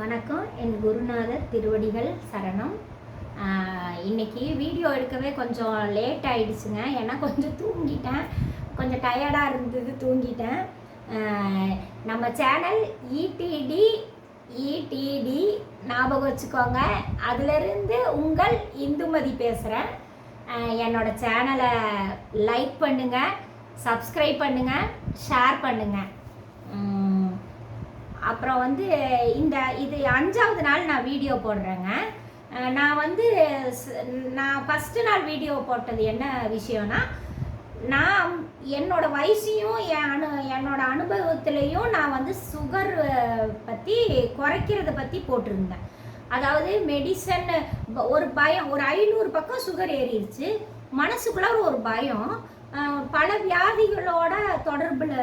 வணக்கம். என் குருநாதர் திருவடிகள் சரணம். இன்றைக்கி வீடியோ எடுக்கவே கொஞ்சம் லேட் ஆகிடுச்சுங்க ஏன்னா கொஞ்சம் தூங்கிட்டேன். கொஞ்சம் டயர்டாக இருந்தது தூங்கிட்டேன். நம்ம சேனல் இடிடி இடிடி ஞாபகம் வச்சுக்கோங்க. அதிலிருந்து உங்கள் இந்துமதி பேசுகிறேன் என்னோட சேனலை லைக் பண்ணுங்கள் சப்ஸ்கிரைப் பண்ணுங்கள் ஷேர் பண்ணுங்கள் அப்புறம் வந்து இந்த இது அஞ்சாவது நாள் நான் வீடியோ போடுறேங்க. நான் வந்து நான் ஃபஸ்ட்டு நாள் வீடியோ போட்டது என்ன விஷயம்னா நான் என்னோடய வயசையும் என் அனு என்னோடய அனுபவத்துலேயும் நான் வந்து சுகர் பற்றி குறைக்கிறத பற்றி போட்டிருந்தேன். அதாவது மெடிசன் ஒரு பயம் ஒரு ஐநூறு பக்கம் சுகர் ஏறிடுச்சு மனசுக்குள்ள ஒரு பயம். பல வியாதிகளோட தொடர்பில்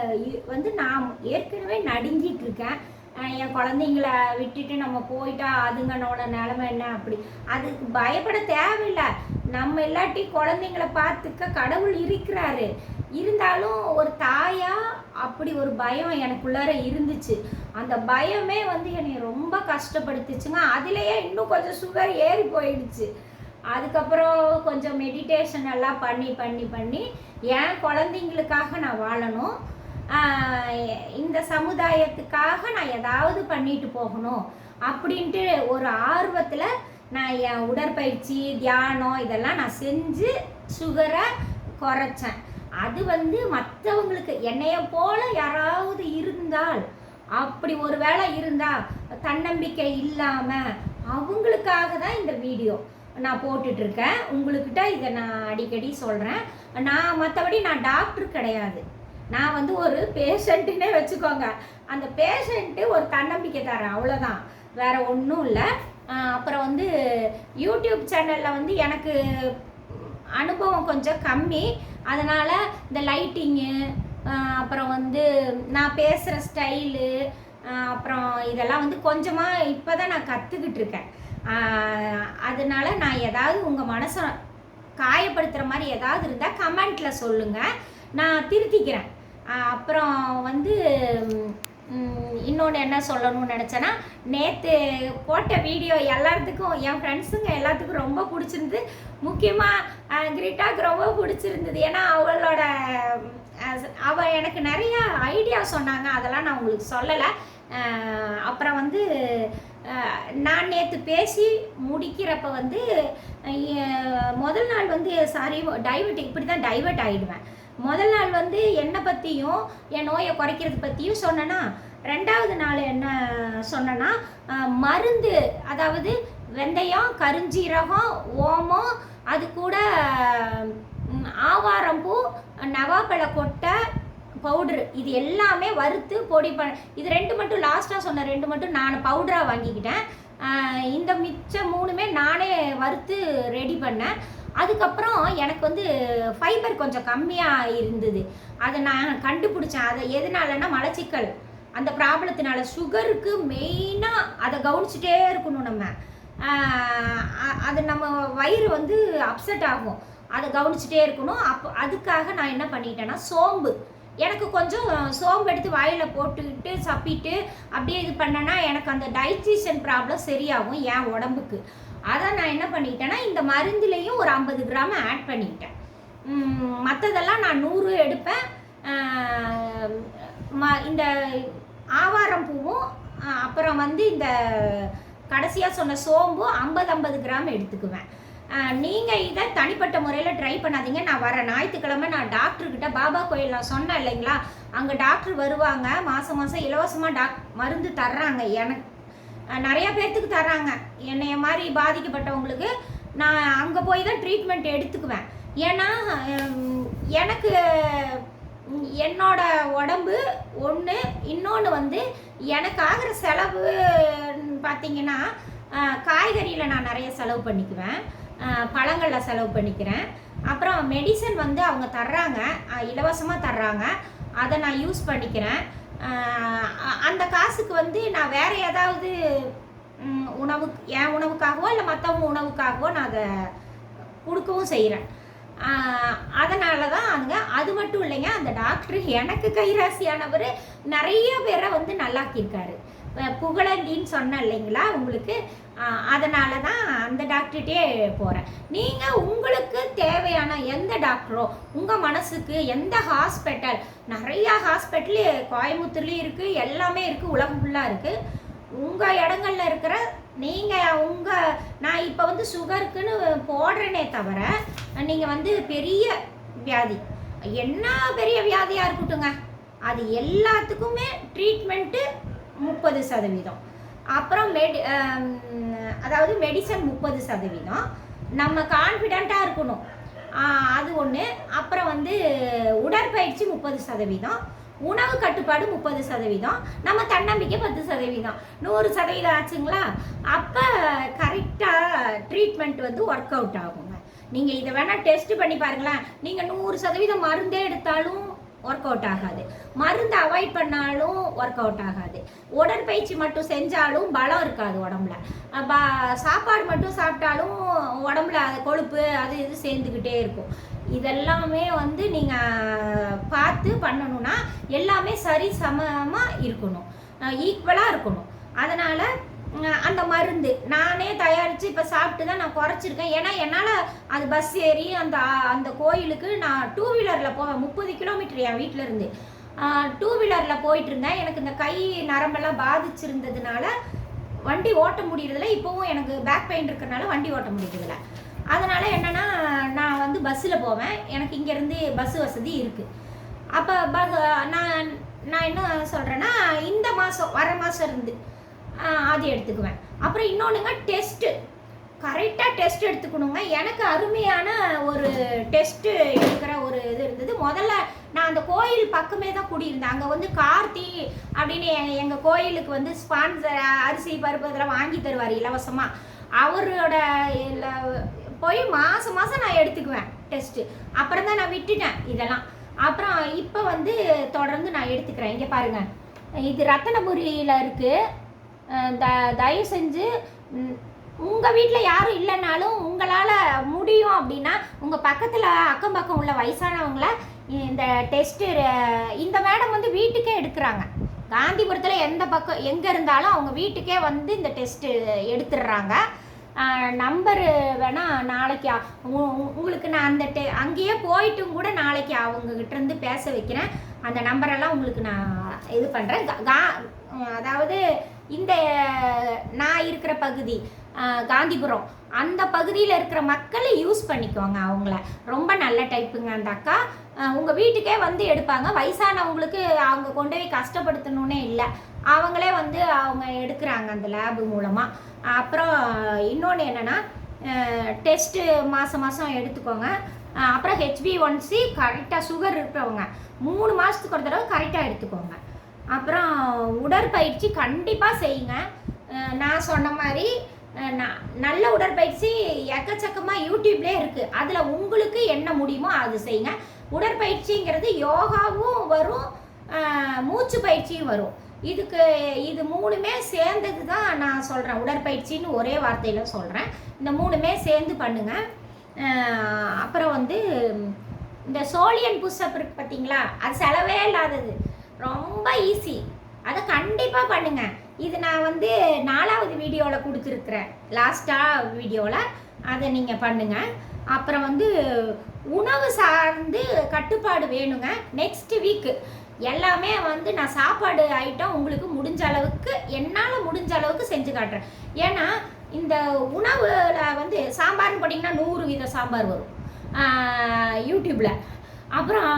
வந்து நான் ஏற்கனவே நடுங்கிட்டு இருக்கேன். என் குழந்தைங்கள விட்டுட்டு நம்ம போயிட்டா அதுங்கனோட நிலமை என்ன அப்படி? அதுக்கு பயப்பட தேவையில்லை. நம்ம இல்லாட்டி குழந்தைங்கள பார்த்துக்க கடவுள் இருக்கிறாரு. இருந்தாலும் ஒரு தாயா அப்படி ஒரு பயம் எனக்குள்ளார இருந்துச்சு. அந்த பயமே வந்து என்னை ரொம்ப கஷ்டப்படுத்துச்சுங்க. அதுலேயே இன்னும் கொஞ்சம் சுகர் ஏறி போயிடுச்சு. அதுக்கப்புறம் கொஞ்சம் மெடிடேஷன் எல்லாம் பண்ணி பண்ணி பண்ணி என் குழந்தைங்களுக்காக நான் வாழணும். இந்த சமுதாயத்துக்காக நான் ஏதாவது பண்ணிட்டு போகணும் அப்படின்ட்டு ஒரு ஆர்வத்தில் நான் என் உடற்பயிற்சி தியானம் இதெல்லாம் நான் செஞ்சு சுகரை குறைச்சேன். அது வந்து மற்றவங்களுக்கு என்னைய போல யாராவது இருந்தால் அப்படி ஒரு வேளை இருந்தால் தன்னம்பிக்கை இல்லாமல் அவங்களுக்காக தான் இந்த வீடியோ நான் போட்டுட்ருக்கேன் உங்களுக்கிட்ட இதை நான் அடிக்கடி சொல்கிறேன் நான் மற்றபடி நான் டாக்டர் கிடையாது. நான் வந்து ஒரு பேஷண்ட்டுன்னே வச்சுக்கோங்க. அந்த பேஷண்ட்டு ஒரு தன்னம்பிக்கை தரேன் அவ்வளோதான் வேறு ஒன்றும் இல்லை. அப்புறம் வந்து யூடியூப் சேனலில் வந்து எனக்கு அனுபவம் கொஞ்சம் கம்மி. அதனால் இந்த லைட்டிங்கு அப்புறம் வந்து நான் பேசுகிற ஸ்டைலு அப்புறம் இதெல்லாம் வந்து கொஞ்சமாக இப்போ தான் நான் கற்றுக்கிட்டு இருக்கேன். அதனால் நான் ஏதாவது உங்கள் மனசை காயப்படுத்துகிற மாதிரி ஏதாவது இருந்தால் கமெண்ட்டில் சொல்லுங்கள் நான் திருத்திக்கிறேன். அப்புறம் வந்து இன்னொன்று என்ன சொல்லணும்னு நினச்சேன்னா நேற்று போட்ட வீடியோ எல்லாத்துக்கும் என் ஃப்ரெண்ட்ஸுங்க எல்லாத்துக்கும் ரொம்ப பிடிச்சிருந்து முக்கியமாக கிரிட்டாக்கு ரொம்ப பிடிச்சிருந்தது. ஏன்னா அவளோட அவள் அவ எனக்கு நிறையா ஐடியா சொன்னாங்க. அதெல்லாம் நான் உங்களுக்கு சொல்லலை. அப்புறம் வந்து நான் நேற்று பேசி முடிக்கிறப்ப வந்து முதல் நாள் வந்து சாரி டைவர்ட் இப்படி தான் டைவர்ட் ஆகிடுவேன் முதல் நாள் வந்து என்னை பற்றியும் என் நோயை குறைக்கிறது பற்றியும் சொன்னேன்னா ரெண்டாவது நாள் என்ன சொன்னேன்னா மருந்து அதாவது வெந்தயம் கருஞ்சீரகம் ஓமம் அது கூட ஆவாரம்பூ நவாப்பழ கொட்டை பவுட்ரு இது எல்லாமே வறுத்து பொடி ப இது ரெண்டு மட்டும் லாஸ்ட்டாக சொன்ன ரெண்டு மட்டும் நான் பவுடராக வாங்கிக்கிட்டேன். இந்த மிச்ச மூணுமே நானே வறுத்து ரெடி பண்ணேன். அதுக்கப்புறம் எனக்கு வந்து ஃபைபர் கொஞ்சம் கம்மியாக இருந்தது. அதை நான் கண்டுபிடிச்சேன். அதை எதனாலன்னா மலச்சிக்கல். அந்த ப்ராப்ளத்தினால சுகருக்கு மெயினாக அதை கவனிச்சுட்டே இருக்கணும் நம்ம. அது நம்ம வயிறு வந்து அப்செட் ஆகும். அதை கவனிச்சுட்டே இருக்கணும். அப்போ அதுக்காக நான் என்ன பண்ணிட்டேன்னா சோம்பு. எனக்கு கொஞ்சம் சோம்பு எடுத்து வாயில் போட்டுக்கிட்டு சப்பிட்டு அப்படியே இது பண்ணேன்னா எனக்கு அந்த டைஜஷன் ப்ராப்ளம் சரியாகும் என் உடம்புக்கு. அதை நான் என்ன பண்ணிட்டேன்னா இந்த மருந்துலேயும் ஒரு ஐம்பது கிராம் ஆட் பண்ணிக்கிட்டேன் மற்றதெல்லாம் நான் நூறு எடுப்பேன். ம இந்த ஆவாரம் பூவும் அப்புறம் வந்து இந்த கடைசியாக சொன்ன சோம்பு ஐம்பது ஐம்பது கிராம் எடுத்துக்குவேன். நீங்கள் இதை தனிப்பட்ட முறையில் ட்ரை பண்ணாதீங்க. நான் வர ஞாயிற்றுக்கிழமை நான் டாக்டர்கிட்ட பாபா கோயில் நான் சொன்னேன் இல்லைங்களா? அங்கே டாக்டர் வருவாங்க. மாதம் மாதம் இலவசமாக டாக் மருந்து தர்றாங்க எனக்கு. நிறைய பேர்த்துக்கு தர்றாங்க. என்னைய மாதிரி பாதிக்கப்பட்டவங்களுக்கு நான் அங்கே போய் தான் ட்ரீட்மெண்ட் எடுத்துக்குவேன். ஏன்னா எனக்கு என்னோட உடம்பு ஒன்று இன்னொன்று வந்து எனக்கு ஆகிற செலவு பார்த்தீங்கன்னா காய்கறியில் நான் நிறைய செலவு பண்ணிக்குவேன். பழங்களில் செலவு பண்ணிக்கிறேன். அப்புறம் மெடிசன் வந்து அவங்க தர்றாங்க. இலவசமாக தர்றாங்க. அதை நான் யூஸ் பண்ணிக்கிறேன். அந்த காசுக்கு வந்து நான் வேற ஏதாவது உணவு என் உணவுக்காகவோ இல்லை மற்றவங்க உணவுக்காகவோ நான் அதை கொடுக்கவும் செய்கிறேன் அதனால தான் அதுங்க அது மட்டும் இல்லைங்க அந்த டாக்டர் எனக்கு கைராசியானவர் நிறைய பேரை வந்து நல்லாக்கியிருக்காரு. புகழந்தின்னு சொன்னேன் இல்லைங்களா உங்களுக்கு? அதனால தான் அந்த டாக்டர்கிட்டே போகிறேன் நீங்கள் உங்களுக்கு தேவையான எந்த டாக்டரோ உங்கள் மனசுக்கு எந்த ஹாஸ்பிட்டல் நிறையா ஹாஸ்பிட்டல் கோயம்புத்தூர்லேயும் இருக்குது எல்லாமே இருக்குது உலகம் ஃபுல்லாக இருக்குது உங்கள் இடங்கள்ல இருக்கிற நீங்கள் உங்கள் நான் இப்போ வந்து சுகருக்குன்னு போடுறேனே தவிர நீங்கள் வந்து பெரிய வியாதி. என்ன பெரிய வியாதியாக இருக்கட்டுங்க அது எல்லாத்துக்குமே ட்ரீட்மெண்ட்டு முப்பது சதவீதம். அப்புறம் மெடி அதாவது மெடிசன் முப்பது சதவீதம். நம்ம கான்ஃபிடெண்ட்டாக இருக்கணும். அது ஒன்று அப்புறம் வந்து உடற்பயிற்சி முப்பது சதவீதம். உணவு கட்டுப்பாடு முப்பது சதவீதம். நம்ம தன்னம்பிக்கை பத்து சதவீதம். நூறு சதவீதம் ஆச்சுங்களா? அப்போ கரெக்டாக ட்ரீட்மெண்ட் வந்து ஒர்க் அவுட் ஆகுங்க. நீங்கள் இதை வேணால் டெஸ்ட் பண்ணி பாருங்களேன். நீங்கள் நூறு சதவீதம் மருந்தே எடுத்தாலும் ஒர்க் அவுட் ஆகாது. மருந்து அவாய்ட் பண்ணாலும் ஒர்க் அவுட் ஆகாது. உடற்பயிற்சி மட்டும் செஞ்சாலும் பலம் இருக்காது உடம்புல. பா சாப்பாடு மட்டும் சாப்பிட்டாலும் உடம்புல அது கொழுப்பு அது இது சேர்ந்துக்கிட்டே இருக்கும். இதெல்லாமே வந்து நீங்கள் பார்த்து பண்ணணும்னா எல்லாமே சரி சமமாக இருக்கணும். ஈக்குவலாக இருக்கணும். அதனால் அந்த மருந்து. நானே தயாரித்து இப்போ சாப்பிட்டு தான் நான் குறைச்சிருக்கேன். ஏன்னா என்னால் அது பஸ் ஏறி அந்த அந்த கோயிலுக்கு நான் டூ வீலரில் போவேன். முப்பது கிலோமீட்டர் என் வீட்டில் இருந்து. டூ வீலரில் போயிட்டு இருந்தேன். எனக்கு இந்த கை நரம்பெல்லாம் பாதிச்சிருந்ததுனால வண்டி ஓட்ட முடியறதில்ல. இப்போவும் எனக்கு பேக் பெயின் இருக்கிறனால வண்டி ஓட்ட முடியறதில்ல. அதனால் என்னென்னா நான் வந்து பஸ்ஸில் போவேன். எனக்கு இங்கேருந்து பஸ் வசதி இருக்குது அப்போ பஸ் நான் நான் என்ன சொல்கிறேன்னா இந்த மாதம் வர மாதம் இருந்து அது எடுத்துக்குவேன். அப்புறம் இன்னொன்றுங்க டெஸ்ட்டு கரெக்டாக டெஸ்ட் எடுத்துக்கணுங்க. எனக்கு அருமையான ஒரு டெஸ்ட்டு எடுக்கிற ஒரு இது இருந்தது. முதல்ல நான் அந்த கோயில் பக்கமே தான் குடியிருந்தேன். அங்கே வந்து கார்த்தி அப்படின்னு எங்கள் எங்கள் கோயிலுக்கு வந்து ஸ்பான்சர் அரிசி பருப்பு இதெல்லாம் வாங்கி தருவார் இலவசமாக அவரோட இல்லை போய் மாதம் மாதம் நான் எடுத்துக்குவேன் டெஸ்ட்டு அப்புறம் தான் நான் விட்டுட்டேன் இதெல்லாம். அப்புறம் இப்போ வந்து தொடர்ந்து நான் எடுத்துக்கிறேன். இங்கே பாருங்கள் இது ரத்தனபுரியில் இருக்குது த தயவு செஞ்சு உங்கள் வீட்டில் யாரும் இல்லைனாலும் உங்களால் முடியும் அப்படின்னா உங்கள் பக்கத்தில் அக்கம் பக்கம் உள்ள வயசானவங்கள இந்த டெஸ்ட்டு இந்த மேடம் வந்து வீட்டுக்கே எடுக்கிறாங்க. காந்திபுரத்தில் எந்த பக்கம் எங்கே இருந்தாலும் அவங்க வீட்டுக்கே வந்து இந்த டெஸ்ட்டு எடுத்துடுறாங்க. நம்பரு வேணால் நாளைக்கு உ- உங்களுக்கு நான் அந்த டெ அங்கேயே போயிட்டும் கூட நாளைக்கு அவங்கக்கிட்ட இருந்து பேச வைக்கிறேன். அந்த நம்பரெல்லாம் உங்களுக்கு நான் இது பண்ணுறேன் கா அதாவது இந்த நான் இருக்கிற பகுதி காந்திபுரம் அந்த பகுதியில் இருக்கிற மக்களை யூஸ் பண்ணிக்குவாங்க அவங்கள. ரொம்ப நல்ல டைப்புங்க அந்த அக்கா. உங்கள் வீட்டுக்கே வந்து எடுப்பாங்க. வயசானவங்களுக்கு அவங்க கொண்டு போய் கஷ்டப்படுத்தணுன்னே இல்லை. அவங்களே வந்து அவங்க எடுக்கிறாங்க அந்த லேபு மூலமாக அப்புறம் இன்னொன்று என்னென்னா டெஸ்ட்டு மாதம் மாதம் எடுத்துக்கோங்க. அப்புறம் ஹெச்பி ஒன்சி கரெக்டாக சுகர் இருக்கிறவங்க மூணு மாதத்துக்கு ஒரு தடவை கரெக்டாக எடுத்துக்கோங்க. அப்புறம் உடற்பயிற்சி கண்டிப்பாக செய்யுங்க. நான் சொன்ன மாதிரி நல்ல உடற்பயிற்சி எக்கச்சக்கமாக யூடியூப்லேயே இருக்குது அதில் உங்களுக்கு என்ன முடியுமோ அது செய்யுங்க. உடற்பயிற்சிங்கிறது யோகாவும் வரும் மூச்சு பயிற்சியும் வரும். இதுக்கு இது மூணுமே சேர்ந்தது தான் நான் சொல்கிறேன் உடற்பயிற்சின்னு ஒரே வார்த்தையில் சொல்கிறேன் இந்த மூணுமே சேர்ந்து பண்ணுங்கள் அப்புறம் வந்து இந்த சோழியன் புஷ்அப் இருக்கு பார்த்தீங்களா அது செலவே இல்லாதது. ரொம்ப ஈஸி அதை கண்டிப்பாக பண்ணுங்க. இது நான் வந்து நாலாவது வீடியோவில் கொடுத்துருக்குறேன். லாஸ்ட்டாக வீடியோவில் அதை நீங்கள் பண்ணுங்க. அப்புறம் வந்து உணவு சார்ந்து கட்டுப்பாடு வேணுங்க. நெக்ஸ்ட் வீக்கு எல்லாமே வந்து நான் சாப்பாடு ஐட்டம் உங்களுக்கு முடிஞ்ச அளவுக்கு என்னால் முடிஞ்ச அளவுக்கு செஞ்சு காட்டுறேன். ஏன்னா இந்த உணவில் வந்து சாம்பார்னு போட்டிங்கன்னா நூறு வித சாம்பார் வரும். யூடியூப்பில் அப்புறம்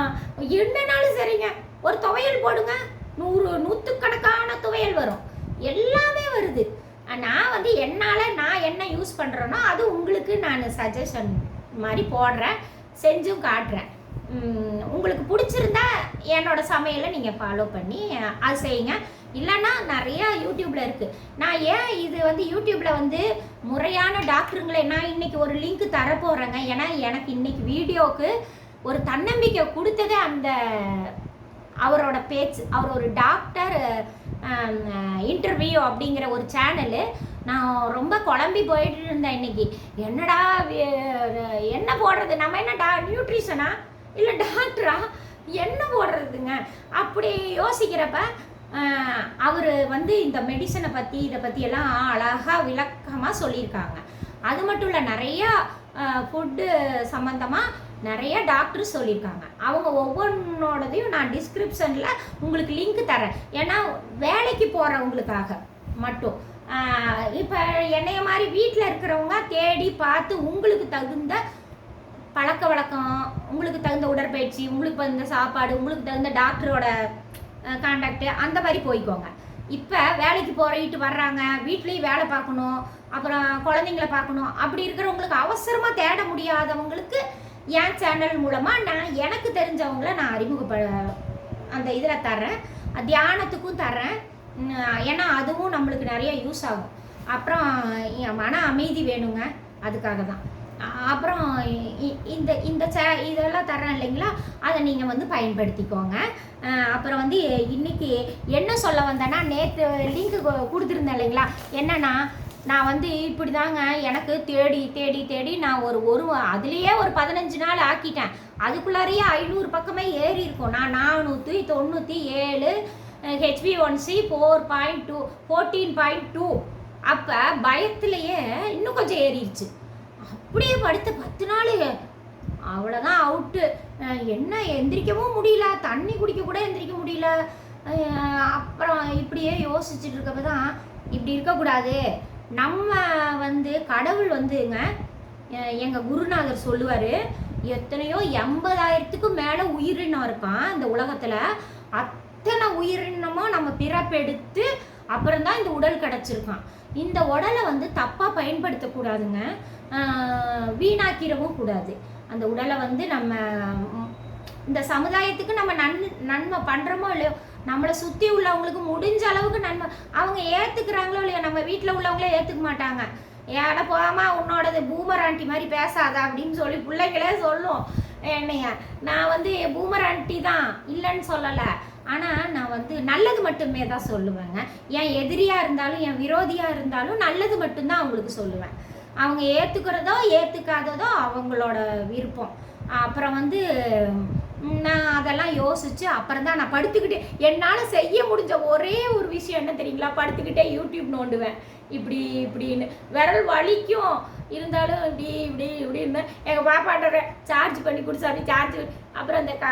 என்னனாலும் சரிங்க. ஒரு துவையல் போடுங்க. நூறு நூற்றுக்கணக்கான துவையல் வரும். எல்லாமே வருது. நான் வந்து என்னால் நான் என்ன யூஸ் பண்ணுறேனோ அது உங்களுக்கு நான் சஜஷன் மாதிரி போடுறேன். செஞ்சும் காட்டுறேன். உங்களுக்கு பிடிச்சிருந்தா என்னோடய சமையலை நீங்கள் ஃபாலோ பண்ணி அது செய்யுங்க. இல்லைன்னா நிறையா யூடியூப்பில் இருக்குது நான் ஏன் இது வந்து யூடியூப்பில் வந்து முறையான டாக்டருங்களை நான் இன்னைக்கு ஒரு லிங்க் தரப்போகிறேங்க ஏன்னா எனக்கு இன்றைக்கி வீடியோவுக்கு ஒரு தன்னம்பிக்கை கொடுத்ததே அந்த அவரோட பேச்சு அவர் ஒரு டாக்டர் இன்டர்வியூ அப்படிங்கிற ஒரு சேனலு நான் ரொம்ப குழம்பி போயிட்டு இருந்தேன் இன்னைக்கு. என்னடா என்ன போடுறது? நம்ம என்ன டா நியூட்ரிஷனா இல்லை டாக்டரா என்ன போடுறதுங்க? அப்படி யோசிக்கிறப்ப அவர் வந்து இந்த மெடிசனை பற்றி இதை பற்றியெல்லாம் அழகாக விளக்கமாக சொல்லியிருக்காங்க. அது மட்டும் இல்லை நிறையா ஃபுட்டு சம்மந்தமாக நிறைய டாக்டர் சொல்லியிருக்காங்க அவங்க ஒவ்வொன்றோடதையும் நான் டிஸ்கிரிப்ஷனில் உங்களுக்கு லிங்க் தரேன். ஏன்னா வேலைக்கு போகிறவங்களுக்காக மட்டும். இப்போ என்னைய மாதிரி வீட்டில் இருக்கிறவங்க தேடி பார்த்து உங்களுக்கு தகுந்த பழக்க வழக்கம் உங்களுக்கு தகுந்த உடற்பயிற்சி உங்களுக்கு தகுந்த சாப்பாடு உங்களுக்கு தகுந்த டாக்டரோட கான்டாக்டு அந்த மாதிரி போய்க்கோங்க. இப்போ வேலைக்கு போயிட்டு வர்றாங்க வீட்லேயும் வேலை பார்க்கணும் அப்புறம் குழந்தைங்கள பார்க்கணும். அப்படி இருக்கிறவங்களுக்கு அவசரமாக தேட முடியாதவங்களுக்கு என் சேனல் மூலமாக நான் எனக்கு தெரிஞ்சவங்கள நான் அறிமுகப்ப அந்த இதில் தர்றேன். தியானத்துக்கும் தர்றேன். ஏன்னா அதுவும் நம்மளுக்கு நிறைய யூஸ் ஆகும். அப்புறம் என் மன அமைதி வேணுங்க. அதுக்காக தான் அப்புறம் இ- இந்த இந்த சே இதெல்லாம் தரேன் இல்லைங்களா? அதை நீங்கள் வந்து பயன்படுத்திக்கோங்க. அப்புறம் வந்து இன்றைக்கி என்ன சொல்ல வந்தேன்னா நேற்று லிங்க் கொடுத்துருந்தேன் இல்லைங்களா? என்னென்னா நான் வந்து இப்படி தாங்க எனக்கு தேடி தேடி தேடி நான் ஒரு ஒரு அதுலேயே ஒரு பதினஞ்சு நாள் ஆக்கிட்டேன். அதுக்குள்ளாரையே ஐநூறு பக்கமே ஏறி இருக்கும். நான் நானூற்றி தொண்ணூற்றி ஏழு HP one C four point two fourteen point two அப்போ பயத்துலேயே இன்னும் கொஞ்சம் ஏறிடுச்சு. அப்படியே படுத்த பத்து நாள். அவ்வளோதான் அவுட்டு என்ன எந்திரிக்கவும் முடியல. தண்ணி குடிக்க கூட எந்திரிக்க முடியல. அப்புறம் இப்படியே யோசிச்சுட்டு இருக்கப்ப தான் இப்படி இருக்கக்கூடாது. நம்ம வந்து கடவுள் வந்துங்க எங்கள் எங்க குருநாதர் சொல்லுவார் எத்தனையோ எண்பதாயிரத்துக்கும் மேலே உயிரினம் இருக்கான் இந்த உலகத்தில். அத்தனை உயிரினமும் நம்ம பிறப்பெடுத்து அப்புறம் தான் இந்த உடல் கிடச்சிருக்கான். இந்த உடலை வந்து தப்பாக பயன்படுத்தக்கூடாதுங்க. வீணாக்கிடவும் கூடாது. அந்த உடலை வந்து நம்ம இந்த சமுதாயத்துக்கு நம்ம நன் நன்மை பண்ணுறோமோ இல்லையோ நம்மளை சுற்றி உள்ளவங்களுக்கு முடிஞ்ச அளவுக்கு நன்மை. அவங்க ஏற்றுக்கிறாங்களோ இல்லையா நம்ம வீட்டில் உள்ளவங்களே ஏற்றுக்க மாட்டாங்க. ஏட போகாமல் உன்னோடது பூமர் ஆண்டி மாதிரி பேசாத அப்படின்னு சொல்லி பிள்ளைங்களே சொல்லும். என்னைய நான் வந்து பூமர் ஆண்டி தான் இல்லைன்னு சொல்லலை. ஆனால் நான் வந்து நல்லது மட்டுமே தான் சொல்லுவேங்க. என் எதிரியாக இருந்தாலும் என் விரோதியாக இருந்தாலும் நல்லது மட்டும்தான் அவங்களுக்கு சொல்லுவேன். அவங்க ஏற்றுக்கிறதோ ஏற்றுக்காததோ அவங்களோட விருப்பம். அப்புறம் வந்து நான் அதெல்லாம் யோசிச்சு அப்புறம் தான் நான் படுத்துக்கிட்டே என்னால் செய்ய முடிஞ்ச ஒரே ஒரு விஷயம் என்ன தெரியுங்களா? படுத்துக்கிட்டே யூடியூப் நோண்டுவேன். இப்படி இப்படின்னு. விரல் வலிக்கும். இருந்தாலும் இப்படி இப்படி இப்படி இருந்தேன் எங்கள் பாப்பாட்ட சார்ஜ் பண்ணி கொடுத்தாரு சார்ஜ் அப்புறம் அந்த க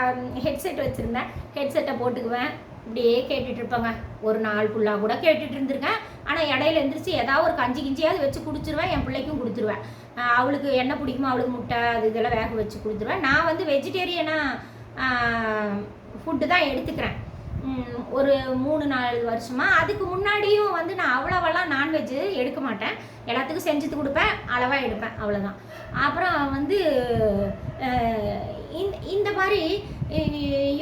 ஹெட்செட் வச்சுருந்தேன். ஹெட்செட்டை போட்டுக்குவேன். இப்படியே கேட்டுட்டு இருப்பேங்க. ஒரு நாள் ஃபுல்லாக கூட கேட்டுட்டு இருந்திருக்கேன். ஆனால் இடையில எழுந்திரிச்சு ஏதாவது ஒரு கஞ்சி கிஞ்சியாவது வச்சு குடிச்சிருவேன். என் பிள்ளைக்கும் கொடுத்துருவேன். அவளுக்கு என்ன பிடிக்குமோ அவளுக்கு முட்டை அது இதெல்லாம் வேக வச்சு கொடுத்துருவேன். நான் வந்து வெஜிடேரியனாக ஃபுட்டு தான் எடுத்துக்கிறேன். ஒரு மூணு நாலு வருஷமா. அதுக்கு முன்னாடியும் வந்து நான் அவ்வளோவெல்லாம் நான்வெஜ் எடுக்க மாட்டேன். எல்லாத்துக்கும் செஞ்சுட்டு கொடுப்பேன். அளவாக எடுப்பேன். அவ்வளோதான் அப்புறம் வந்து இந்த இந்த மாதிரி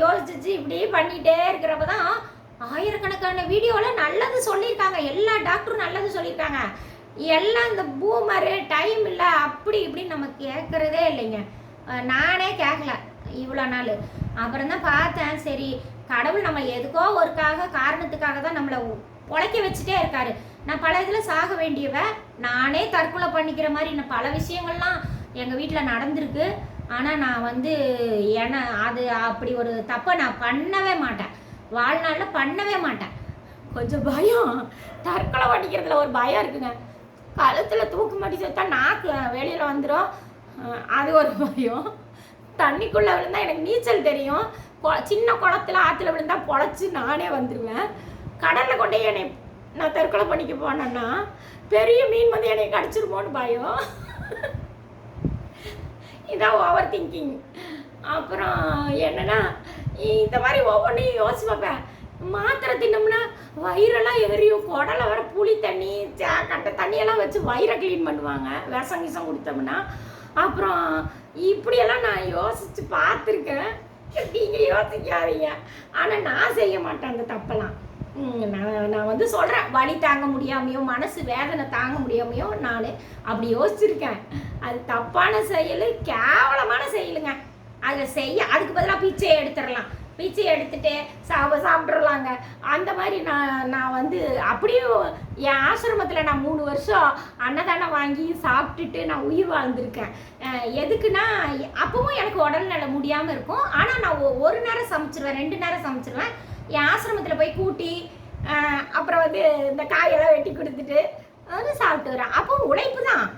யோசிச்சு இப்படியே பண்ணிகிட்டே இருக்கிறப்ப தான் ஆயிரக்கணக்கான வீடியோவில் நல்லது சொல்லியிருக்காங்க. எல்லா டாக்டரும் நல்லது சொல்லியிருக்காங்க. எல்லாம் இந்த பூமரு டைம் இல்லை அப்படி இப்படின்னு நம்ம கேட்குறதே இல்லைங்க. நானே கேட்கல இவ்வளோ நாள். அப்புறம் தான் பார்த்தேன் சரி கடவுள் நம்ம எதுக்கோ ஒருக்காக காரணத்துக்காக தான் நம்மளை உழைக்க வச்சுட்டே இருக்காரு. நான் பல இதில் சாக வேண்டியவ நானே தற்கொலை பண்ணிக்கிற மாதிரி நான் பல விஷயங்கள்லாம் எங்கள் வீட்டில் நடந்திருக்கு. ஆனால் நான் வந்து என அது அப்படி ஒரு தப்பை நான் பண்ணவே மாட்டேன். வாழ்நாளில் பண்ணவே மாட்டேன். கொஞ்சம் பயம். தற்கொலை பண்ணிக்கிறதுல ஒரு பயம் இருக்குங்க. கழுத்தில் தூக்கு மாட்டி செத்தா நாக்கு வெளியில் வந்துடும் அது ஒரு பயம். தண்ணிக்குள்ளே விழுந்தால் எனக்கு நீச்சல் தெரியும். கொ- சின்ன குளத்துல ஆற்றுல விழுந்தா பொழைச்சி நானே வந்துடுவேன் கடலில் கொண்டே என்னை நான் தற்கொலை பண்ணிக்க போனேன்னா பெரிய மீன் வந்து என்னை கடிச்சிருமோன்னு பயம். இதான் ஓவர் திங்கிங் அப்புறம் என்னன்னா இந்த மாதிரி ஒவ்வொன்றையும் யோசிச்சு பார்ப்பேன். மாத்திரை தின்னோம்னா வயிறெல்லாம் எரியும். குடலை வர புளி தண்ணி சே- கட்ட தண்ணியெல்லாம் வச்சு வயிறை க்ளீன் பண்ணுவாங்க. விஷம் கிசம் கொடுத்தோம்னா. அப்புறம் இப்படியெல்லாம் நான் யோசிச்சு பார்த்துருக்கேன். நீங்கள் யோசிக்காதீங்க. ஆனால் நான் செய்ய மாட்டேன் அந்த தப்பெல்லாம். நான் நான் வந்து சொல்கிறேன் வலி தாங்க முடியாமையோ மனசு வேதனை தாங்க முடியாமையோ நான் அப்படி யோசிச்சிருக்கேன். அது தப்பான செயல் கேவலமான செயலுங்க. அதில் செய்ய அதுக்கு பதிலாக பிச்சையை எடுத்துடலாம். பிச்சை எடுத்துட்டு சாப சாப்பிட்றலாங்க அந்த மாதிரி நான் நான் வந்து அப்படியும் என் ஆசிரமத்தில் நான் மூணு வருஷம் அன்னதானம் வாங்கி சாப்பிட்டுட்டு நான் உயிர் வாழ்ந்திருக்கேன். எதுக்குன்னா அப்பவும் எனக்கு உடல்நல முடியாமல் இருக்கும். ஆனால் நான் ஒ- ஒரு நேரம் சமைச்சிருவேன் ரெண்டு நேரம் சமைச்சிருவேன். என் ஆசிரமத்தில் போய் கூட்டி அப்புறம் வந்து இந்த காயெல்லாம் வெட்டி கொடுத்துட்டு வந்து சாப்பிட்டு வரேன். அப்போ உழைப்பு தான்.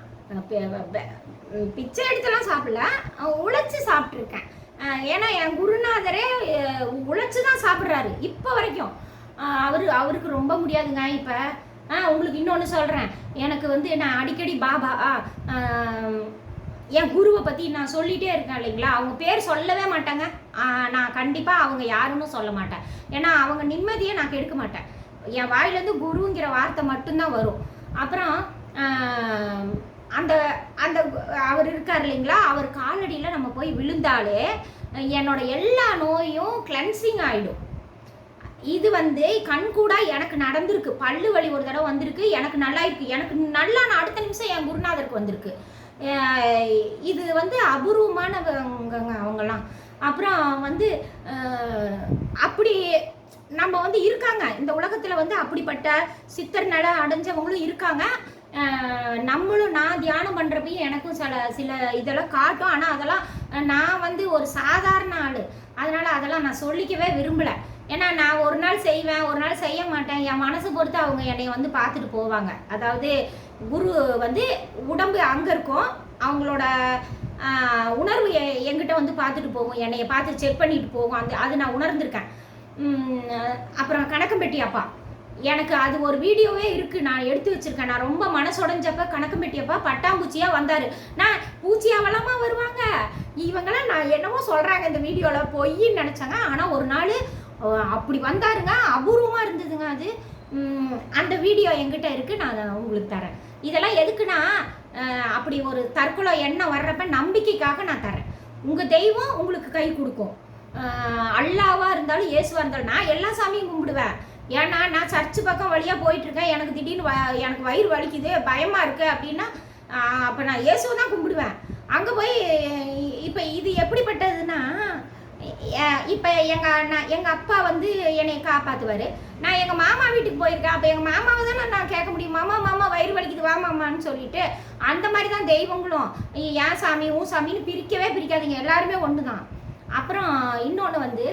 பிச்சை எடுத்துலாம் சாப்பிடல. உழைச்சி சாப்பிட்ருக்கேன் ஏன்னா என் குருநாதரே உழைச்சி தான் சாப்பிட்றாரு. இப்போ வரைக்கும். அவர் அவரு அவருக்கு ரொம்ப முடியாதுங்க இப்போ. ஆ உங்களுக்கு இன்னொன்று சொல்கிறேன் எனக்கு வந்து நான் அடிக்கடி பாபா ஆ என் குருவை பற்றி நான் சொல்லிகிட்டே இருக்கேன் இல்லைங்களா? அவங்க பேர் சொல்லவே மாட்டாங்க. நான் கண்டிப்பாக அவங்க யாருன்னு சொல்ல மாட்டேன். ஏன்னா அவங்க நிம்மதியை நான் கெடுக்க மாட்டேன். என் வாயிலேருந்து குருங்கிற வார்த்தை மட்டும்தான் வரும். அப்புறம் அந்த அவர் இருக்கார் இல்லைங்களா? அவர் காலடியில் நம்ம போய் விழுந்தாலே என்னோட எல்லா நோயும் கிளென்சிங் ஆகிடும் இது வந்து கண்கூடாக எனக்கு நடந்திருக்கு. பல்லு வலி ஒரு தடவை வந்திருக்கு. எனக்கு நல்லா இருக்கு. எனக்கு நல்லா நான் அடுத்த நிமிஷம் என் குருநாதருக்கு வந்திருக்கு. இது வந்து அபூர்வமானவங்க அவங்கெல்லாம் அப்புறம் வந்து அப்படி நம்ம வந்து இருக்காங்க. இந்த உலகத்தில் வந்து அப்படிப்பட்ட சித்தர் நல அடைஞ்சவங்களும் இருக்காங்க. நம்மளும் நான் தியானம் பண்ணுறப்பையும் எனக்கும் சில சில இதெல்லாம் காட்டும். ஆனால் அதெல்லாம் நான் வந்து ஒரு சாதாரண ஆள். அதனால் அதெல்லாம் நான் சொல்லிக்கவே விரும்பலை. ஏன்னா நான் ஒரு நாள் செய்வேன் ஒரு நாள் செய்ய மாட்டேன். என் மனசு பொறுத்து அவங்க என்னை வந்து பார்த்துட்டு போவாங்க. அதாவது குரு வந்து உடம்பு அங்கே இருக்கும். அவங்களோட உணர்வு எ- எங்கிட்ட வந்து பார்த்துட்டு போகும். என்னைய பார்த்து செக் பண்ணிட்டு போகும். அந்த அது நான் உணர்ந்திருக்கேன். அப்புறம் கணக்கம்பெட்டி அப்பா. எனக்கு அது ஒரு வீடியோவே இருக்கு. நான் எடுத்து வச்சிருக்கேன். நான் ரொம்ப மனசுடைஞ்சப்ப கணக்கு மெட்டியப்ப பட்டாம்பூச்சியா வந்தாரு. நான் பூச்சியாவலாமா வருவாங்க. இவங்கெல்லாம் நான் என்னமோ சொல்றாங்க இந்த வீடியோல பொய்ன்னு நினைச்சாங்க. ஆனா ஒரு நாள் அப்படி வந்தாருங்க. அபூர்வமா இருந்ததுங்க அது. அந்த வீடியோ என்கிட்ட இருக்கு. நான் அதை உங்களுக்கு தரேன். இதெல்லாம் எதுக்குன்னா அப்படி ஒரு தற்கொலை எண்ணம் வர்றப்ப நம்பிக்கைக்காக நான் தரேன். உங்க தெய்வம் உங்களுக்கு கை கொடுக்கும். அஹ், அல்லாவா இருந்தாலும் இயேசுவா இருந்தாலும் நான் எல்லா சாமியும் கும்பிடுவேன். ஏன்னா நான் சர்ச்சு பக்கம் வழியாக போயிட்டுருக்கேன். எனக்கு திடீர்னு வ- எனக்கு வயிறு வலிக்குது பயமாக இருக்குது அப்படின்னா அப்போ நான் இயேசுவை தான் கும்பிடுவேன். அங்கே போய் இப்போ இது எப்படிப்பட்டதுன்னா இப்போ எங்கள் நான் எங்கள் அப்பா வந்து என்னை காப்பாத்துவாரு. நான் எங்கள் மாமா வீட்டுக்கு போயிருக்கேன். அப்போ எங்கள் மாமாவை தானே நான் கேட்க முடியும். மாமா மாமா வயிறு வலிக்குது வா மாமான்னு சொல்லிட்டு அந்த மாதிரி தான் தெய்வங்களும் ஏன் சாமி உன் சாமின்னு பிரிக்கவே பிரிக்காதீங்க. எல்லாருமே ஒன்று தான் அப்புறம் இன்னொன்று வந்து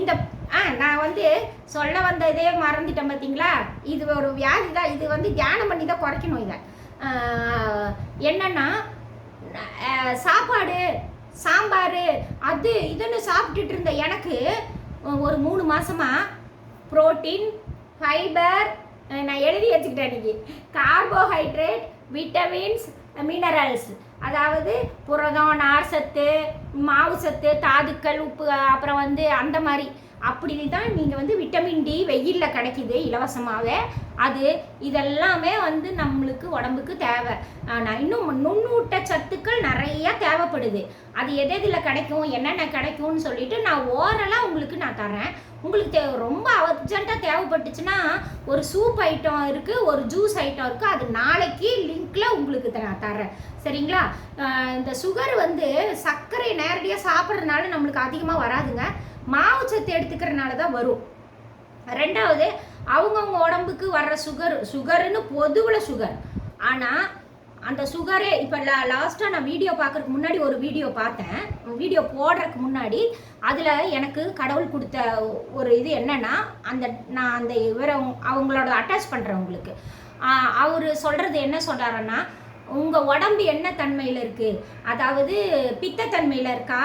இந்த ஆ நான் வந்து சொல்ல வந்த இதே மறந்துட்டேன் பார்த்தீங்களா இது ஒரு வியாதி தான். இது வந்து தியானம் பண்ணி தான் குறைக்கணும் இதை. என்னன்னா சாப்பாடு சாம்பார் அது இதுன்னு சாப்பிட்டுட்டு இருந்த எனக்கு ஒரு மூணு மாசமா புரோட்டீன் ஃபைபர் நான் எழுதி வச்சுக்கிட்டேன் இன்னைக்கு. கார்போஹைட்ரேட் விட்டமின்ஸ் மினரல்ஸ் அதாவது புரதம் நார் சத்து மாவு சத்து தாதுக்கள் உப்பு அப்புறம் வந்து அந்த மாதிரி. அப்படி தான் நீங்கள் வந்து விட்டமின் டி வெயிலில் கிடைக்குது இலவசமாகவே அது இதெல்லாமே வந்து நம்மளுக்கு உடம்புக்கு தேவை. ஆனால் இன்னும் நுண்ணூட்ட சத்துக்கள் நிறையா தேவைப்படுது. அது எது எதில் கிடைக்கும் என்னென்ன கிடைக்கும்னு சொல்லிட்டு நான் ஓரலாக உங்களுக்கு நான் தரேன் உங்களுக்கு தே ரொம்ப அர்ஜென்ட்டாக தேவைப்பட்டுச்சுன்னா ஒரு சூப் ஐட்டம் இருக்குது ஒரு ஜூஸ் ஐட்டம் இருக்குது அது நாளைக்கு லிங்க்கில் உங்களுக்கு நான் தரேன் சரிங்களா? இந்த சுகர் வந்து சர்க்கரை நேரடியாக சாப்பிட்றதுனால நம்மளுக்கு அதிகமாக வராதுங்க. மாவு சத்து எடுத்துக்கிறனால தான் வரும். ரெண்டாவது அவங்கவுங்க உடம்புக்கு வர்ற சுகர் சுகருன்னு பொதுவில் சுகர் ஆனால் அந்த சுகரே இப்போ லா லாஸ்ட்டாக நான் வீடியோ பார்க்குறதுக்கு முன்னாடி ஒரு வீடியோ பார்த்தேன். வீடியோ போடுறதுக்கு முன்னாடி அதில் எனக்கு கடவுள் கொடுத்த ஒரு இது என்னன்னா அந்த நான் அந்த இவரை அவங்களோட அட்டாச் பண்ணுறவங்களுக்கு அவர் சொல்கிறது என்ன சொல்கிறாருன்னா உங்கள் உடம்பு என்ன தன்மையில் இருக்குது அதாவது பித்தத்தன்மையில் இருக்கா?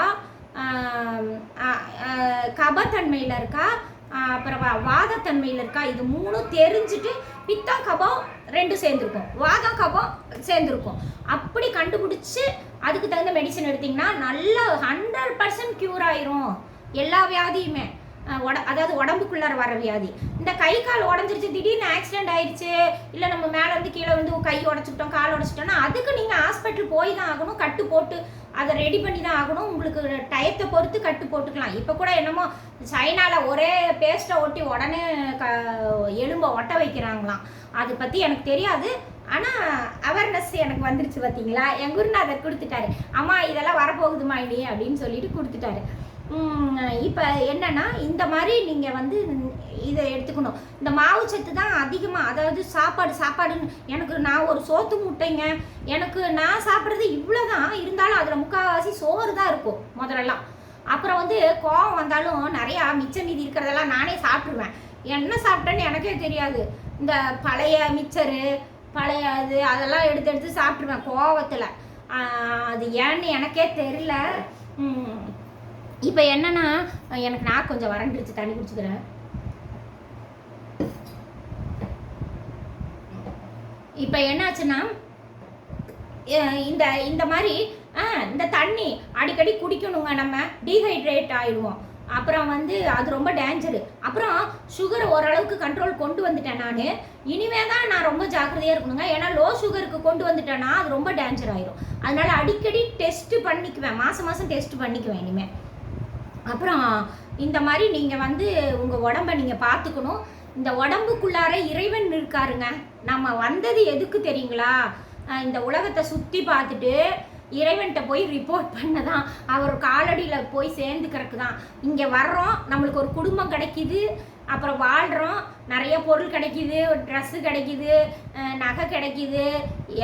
கபத்தன்மையில் இருக்கா? அப்புறம் வா- வாதத்தன்மையில் இருக்கா? இது மூணும் தெரிஞ்சுட்டு பித்தம் கபம் ரெண்டும் சேர்ந்துருக்கும். வாதம் கபம் சேர்ந்துருக்கும். அப்படி கண்டுபிடிச்சி அதுக்கு தகுந்த மெடிசன் எடுத்திங்கன்னா நல்லா ஹண்ட்ரட் பர்சன்ட் க்யூர் ஆயிரும். எல்லா வியாதியுமே. உட அதாவது உடம்புக்குள்ளார வர வியாதி. இந்த கை கால் உடஞ்சிருச்சு திடீர்னு ஆக்சிடென்ட் ஆயிடுச்சு இல்லை நம்ம மேலேருந்து கீழே வந்து கை உடச்சிக்கிட்டோம் கால் உடச்சிட்டோம்னா அதுக்கு நீங்கள் ஹாஸ்பிட்டல் போய் தான் ஆகணும் கட்டு போட்டு அதை ரெடி பண்ணி தான் ஆகணும். உங்களுக்கு டயத்தை பொறுத்து கட்டு போட்டுக்கலாம். இப்போ கூட என்னமோ சைனாவில் ஒரே பேஸ்ட்டை ஒட்டி உடனே க எலும்பை ஒட்ட வைக்கிறாங்களாம். அதை பற்றி எனக்கு தெரியாது. ஆனால் அவேர்னஸ் எனக்கு வந்துருச்சு பார்த்தீங்களா என் அதை கொடுத்துட்டாரு. அம்மா இதெல்லாம் வரப்போகுதுமா இல்லையே அப்படின்னு சொல்லிட்டு கொடுத்துட்டாரு. இப்போ என்னன்னா இந்த மாதிரி நீங்கள் வந்து இதை எடுத்துக்கணும். இந்த மாவு சத்து தான் அதிகமாக அதாவது சாப்பாடு சாப்பாடுன்னு எனக்கு நான் ஒரு சோத்து முட்டைங்க எனக்கு நான் சாப்பிட்றது இவ்வளோ தான் இருந்தாலும் அதில் முக்கால்வாசி சோறு தான் இருக்கும் முதலெல்லாம். அப்புறம் வந்து கோவம் வந்தாலும் நிறையா மிச்சம் மீதி இருக்கிறதெல்லாம் நானே சாப்பிட்ருவேன் என்ன சாப்பிட்டேன்னு எனக்கே தெரியாது. இந்த பழைய மிச்சரு பழைய இது அதெல்லாம் எடுத்து எடுத்து சாப்பிட்ருவேன் கோவத்தில். அது ஏன்னு எனக்கே தெரியல. இப்போ என்னன்னா எனக்கு நான் கொஞ்சம் வறண்டுருச்சு தண்ணி குடிச்சுக்கிறேன். இப்போ என்னாச்சுன்னா இந்த இந்த மாதிரி ஆ, இந்த தண்ணி அடிக்கடி குடிக்கணுங்க நம்ம டீஹைட்ரேட் ஆயிடுவோம். அப்புறம் வந்து அது ரொம்ப டேஞ்சரு அப்புறம் சுகர் ஓரளவுக்கு கண்ட்ரோல் கொண்டு வந்துட்டேன் நான். இனிமே தான் நான் ரொம்ப ஜாக்கிரதையாக இருக்கணுங்க. ஏன்னா லோ சுகருக்கு கொண்டு வந்துட்டேன்னா அது ரொம்ப டேஞ்சர் ஆயிரும். அதனால அடிக்கடி டெஸ்ட் பண்ணிக்குவேன். மாதம் மாதம் டெஸ்ட் பண்ணிக்குவேன் இனிமேல் அப்புறம் இந்த மாதிரி நீங்கள் வந்து உங்கள் உடம்ப நீங்கள் பார்த்துக்கணும் இந்த உடம்புக்குள்ளார இறைவன் இருக்காருங்க. நம்ம வந்தது எதுக்கு தெரியுங்களா? இந்த உலகத்தை சுற்றி பார்த்துட்டு இறைவன்கிட்ட போய் ரிப்போர்ட் பண்ண தான் அவர் காலடியில் போய் சேர்ந்துக்கிறதுக்கு தான் இங்கே வர்றோம் நம்மளுக்கு ஒரு குடும்பம் கிடைக்கிது. அப்புறம் வாழ்கிறோம் நிறைய பொருள் கிடைக்கிது ஒரு ட்ரெஸ்ஸு கிடைக்கிது நகை கிடைக்கிது.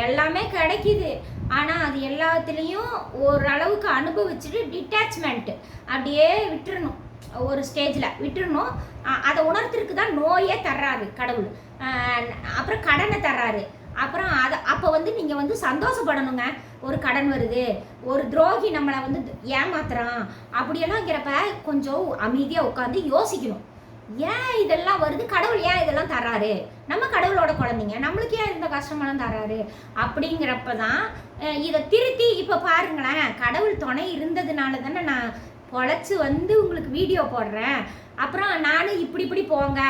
எல்லாமே கிடைக்கிது. ஆனால் அது எல்லாத்துலேயும் ஓரளவுக்கு அனுபவிச்சுட்டு டிட்டாச்மெண்ட்டு அப்படியே விட்டுறணும். ஒரு ஸ்டேஜில் விட்டுறணும். அதை உணர்த்துறதுக்கு தான் நோயே தர்றாரு கடவுள். அப்புறம் கடனை தர்றாரு. அப்புறம் அதை அப்போ வந்து நீங்கள் வந்து சந்தோஷப்படணுங்க. ஒரு கடன் வருது. ஒரு துரோகி நம்மளை வந்து ஏமாத்துறான். அப்படியெல்லாம்ங்கிறப்ப கொஞ்சம் அமைதியாக உட்காந்து யோசிக்கணும். ஏன் இதெல்லாம் வருது? கடவுள் ஏன் இதெல்லாம் தராரு நம்ம கடவுளோட குழந்தைங்க நம்மளுக்கு ஏன் இந்த கஷ்டமெல்லாம் தராரு அப்படிங்கிறப்ப தான் இதை திருத்தி இப்போ பாருங்களேன். கடவுள் துணை இருந்ததுனால தானே நான் பொழைச்சி வந்து உங்களுக்கு வீடியோ போடுறேன். அப்புறம் நானும் இப்படி இப்படி போங்க.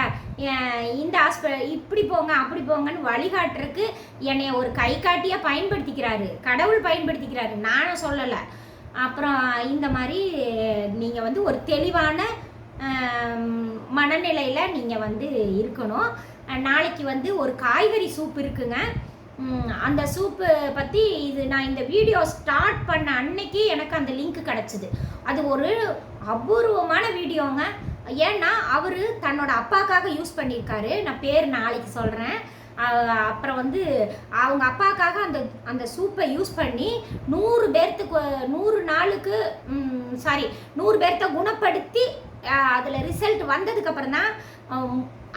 இந்த ஹாஸ்பிட்டல் இப்படி போங்க அப்படி போங்கன்னு வழிகாட்டுறதுக்கு என்னை ஒரு கை காட்டியாக பயன்படுத்திக்கிறாரு. கடவுள் பயன்படுத்திக்கிறாரு. நானும் சொல்லலை. அப்புறம் இந்த மாதிரி நீங்கள் வந்து ஒரு தெளிவான மனநிலையில் நீங்கள் வந்து இருக்கணும். நாளைக்கு வந்து ஒரு காய்கறி சூப் இருக்குங்க. அந்த சூப்பு பற்றி இது நான் இந்த வீடியோ ஸ்டார்ட் பண்ண அன்னைக்கு எனக்கு அந்த லிங்க் கிடச்சிது. அது ஒரு அபூர்வமான வீடியோங்க. ஏன்னா அவர் தன்னோட அப்பாக்காக யூஸ் பண்ணியிருக்காரு. நான் பேர் நாளைக்கு சொல்கிறேன் அப்புறம் வந்து அவங்க அப்பாக்காக அந்த அந்த சூப்பை யூஸ் பண்ணி நூறு பேர்த்துக்கு நூறு நாளுக்கு சாரி நூறு பேர்த்த குணப்படுத்தி அதில் ரிசல்ட் வந்ததுக்கப்புறம் தான்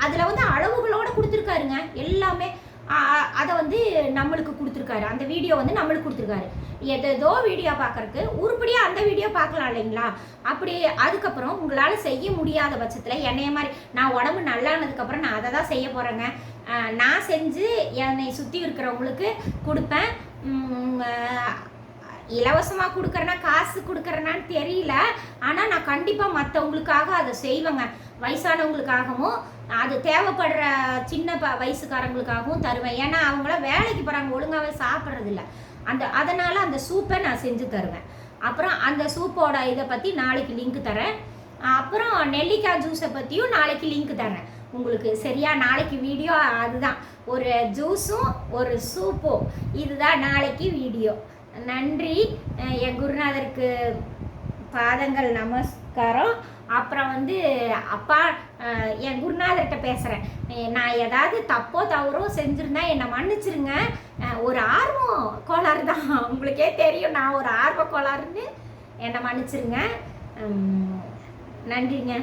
அதில் வந்து அளவுகளோடு கொடுத்துருக்காருங்க. எல்லாமே அதை வந்து நம்மளுக்கு கொடுத்துருக்காரு. அந்த வீடியோ வந்து நம்மளுக்கு கொடுத்துருக்காரு. எதோ வீடியோ பார்க்கறக்கு உருப்படியாக அந்த வீடியோ பார்க்கலாம் இல்லைங்களா? அப்படி அதுக்கப்புறம் உங்களால் செய்ய முடியாத பட்சத்தில் என்னைய மாதிரி நான் உடம்பு நல்லானதுக்கப்புறம் நான் அதை தான் செய்ய போகிறேங்க நான் செஞ்சு என்னை சுற்றி இருக்கிறவங்களுக்கு கொடுப்பேன். இலவசமாக கொடுக்குறேன்னா காசு கொடுக்குறேனான்னு தெரியல. ஆனால் நான் கண்டிப்பாக மற்றவங்களுக்காக அதை செய்வேங்க. வயசானவங்களுக்காகவும் அது தேவைப்படுற சின்ன ப வயசுக்காரங்களுக்காகவும் தருவேன். ஏன்னா அவங்களாம் வேலைக்கு போகிறாங்க ஒழுங்காகவே சாப்பிட்றதில்ல. அந்த அதனால் அந்த சூப்பை நான் செஞ்சு தருவேன். அப்புறம் அந்த சூப்போட இதை பற்றி நாளைக்கு லிங்க் தரேன். அப்புறம் நெல்லிக்காய் ஜூஸை பற்றியும் நாளைக்கு லிங்க் தரேன். உங்களுக்கு சரியா நாளைக்கு வீடியோ அதுதான். ஒரு ஜூஸும் ஒரு சூப்பும். இதுதான் நாளைக்கு வீடியோ நன்றி. என் குருநாதருக்கு பாதங்கள் நமஸ்காரம். அப்புறம் வந்து அப்பா என் குருநாதர்கிட்ட பேசுகிறேன் நான் ஏதாவது தப்போ தவறோ செஞ்சுருந்தா என்னை மன்னிச்சிருங்க. ஒரு ஆர்வம் கோளாறு தான். உங்களுக்கே தெரியும் நான் ஒரு ஆர்வ கோளாறுன்னு என்னை மன்னிச்சிருங்க. நன்றிங்க.